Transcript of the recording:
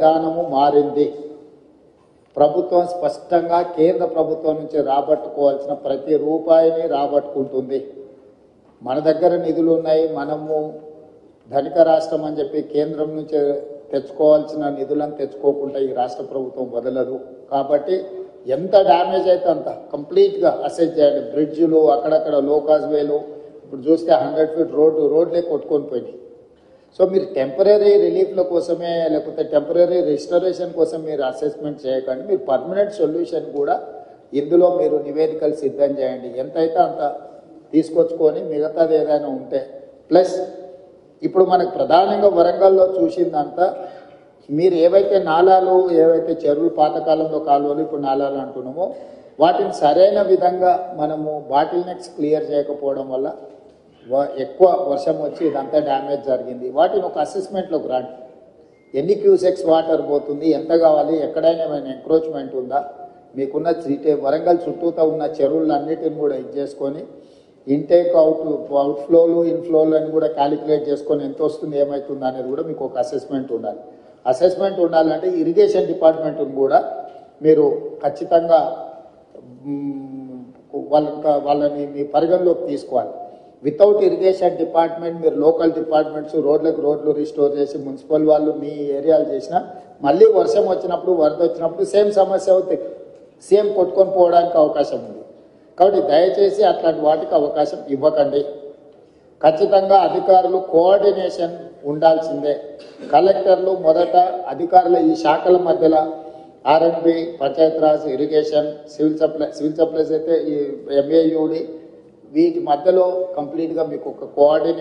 విధానము మారింది. ప్రభుత్వం స్పష్టంగా కేంద్ర ప్రభుత్వం నుంచి రాబట్టుకోవాల్సిన ప్రతి రూపాయిని రాబట్టుకుంటుంది. మన దగ్గర నిధులు ఉన్నాయి మనము ధనిక రాష్ట్రం అని చెప్పి కేంద్రం నుంచి తెచ్చుకోవాల్సిన నిధులను తెచ్చుకోకుండా ఈ రాష్ట్ర ప్రభుత్వం వదలదు. కాబట్టి ఎంత డ్యామేజ్ అయితే అంత కంప్లీట్గా అసెస్ చేయండి. బ్రిడ్జ్లు అక్కడక్కడ లోకాజ్ వేలు ఇప్పుడు చూస్తే హండ్రెడ్ ఫీట్ రోడ్డు రోడ్లే కొట్టుకొని పోయినాయి. సో మీరు టెంపరీ రిలీఫ్ల కోసమే లేకపోతే టెంపరీ రిస్టరేషన్ కోసం మీరు అసెస్మెంట్ చేయకండి. మీరు పర్మనెంట్ సొల్యూషన్ కూడా ఇందులో మీరు నివేదికలు సిద్ధం చేయండి. ఎంతైతే అంత తీసుకొచ్చుకొని మిగతాది ఏదైనా ఉంటే. ప్లస్ ఇప్పుడు మనకు ప్రధానంగా వరంగల్లో చూసిందంతా మీరు ఏవైతే నాలాలు ఏవైతే చెరువులు పాతకాలంలో కాలువలు ఇప్పుడు నాలాలు అంటున్నామో వాటిని సరైన విధంగా మనము బాటిల్ నెక్స్ క్లియర్ చేయకపోవడం వల్ల ఎక్కువ వర్షం వచ్చి ఇదంతా డ్యామేజ్ జరిగింది. వాటిని ఒక అసెస్మెంట్లోకి రాండి. ఎన్ని క్యూసెక్స్ వాటర్ పోతుంది ఎంత కావాలి ఎక్కడైనా ఏమైనా ఎంక్రోచ్మెంట్ ఉందా? మీకున్న చీటే వరంగల్ చుట్టూతో ఉన్న చెరువులన్నిటిని కూడా ఇది చేసుకొని ఇంటేక్ అవుట్ అవుట్ఫ్లోలు ఇన్ఫ్లోలు అని కూడా క్యాలిక్యులేట్ చేసుకొని ఎంత వస్తుంది ఏమవుతుంది అనేది కూడా మీకు ఒక అసెస్మెంట్ ఉండాలి. అసెస్మెంట్ ఉండాలంటే ఇరిగేషన్ డిపార్ట్మెంట్ని కూడా మీరు ఖచ్చితంగా వాళ్ళ వాళ్ళని మీ పరిగణలోకి తీసుకోవాలి. వితౌట్ ఇరిగేషన్ డిపార్ట్మెంట్ మీరు లోకల్ డిపార్ట్మెంట్స్ రోడ్లకు రోడ్లు రిస్టోర్ చేసి మున్సిపల్ వాళ్ళు మీ ఏరియాలు చేసినా మళ్ళీ వర్షం వచ్చినప్పుడు వరద వచ్చినప్పుడు సేమ్ సమస్య అవుతాయి. సేమ్ కొట్టుకొని పోవడానికి అవకాశం ఉంది. కాబట్టి దయచేసి అట్లాంటి వాటికి అవకాశం ఇవ్వకండి. ఖచ్చితంగా అధికారులు కోఆర్డినేషన్ ఉండాల్సిందే. కలెక్టర్లు మొదట అధికారుల ఈ శాఖల మధ్యలో R and B Panchayati Raj irrigation civil supply civil supplies అయితే ఈ ఎంఏయుడి వీటి మధ్యలో కంప్లీట్గా మీకు ఒక కోఆర్డినేషన్